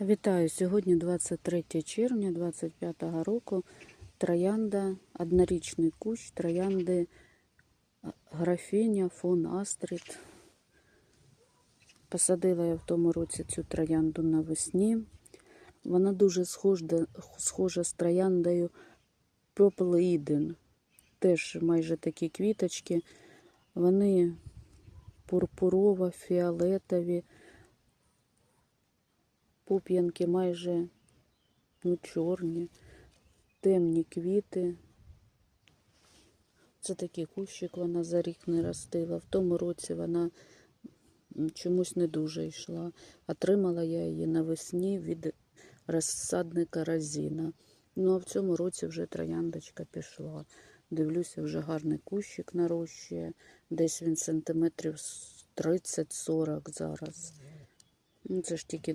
Вітаю! Сьогодні 23 червня 25 року. Троянда, однорічний кущ, троянди графіня фон Астрід. Посадила я в тому році цю троянду навесні. Вона дуже схожа, схожа з трояндою Purple Eden. Теж майже такі квіточки. Вони пурпурово, фіолетові. Пуп'янки майже ну, чорні, темні квіти. Це такий кущик вона за рік не ростила. В тому році вона чомусь не дуже йшла. Отримала я її навесні від розсадника Розіна. Ну а в цьому році вже трояндочка пішла. Дивлюся, вже гарний кущик нарощує. Десь він сантиметрів 30-40 зараз. Ну, це ж тільки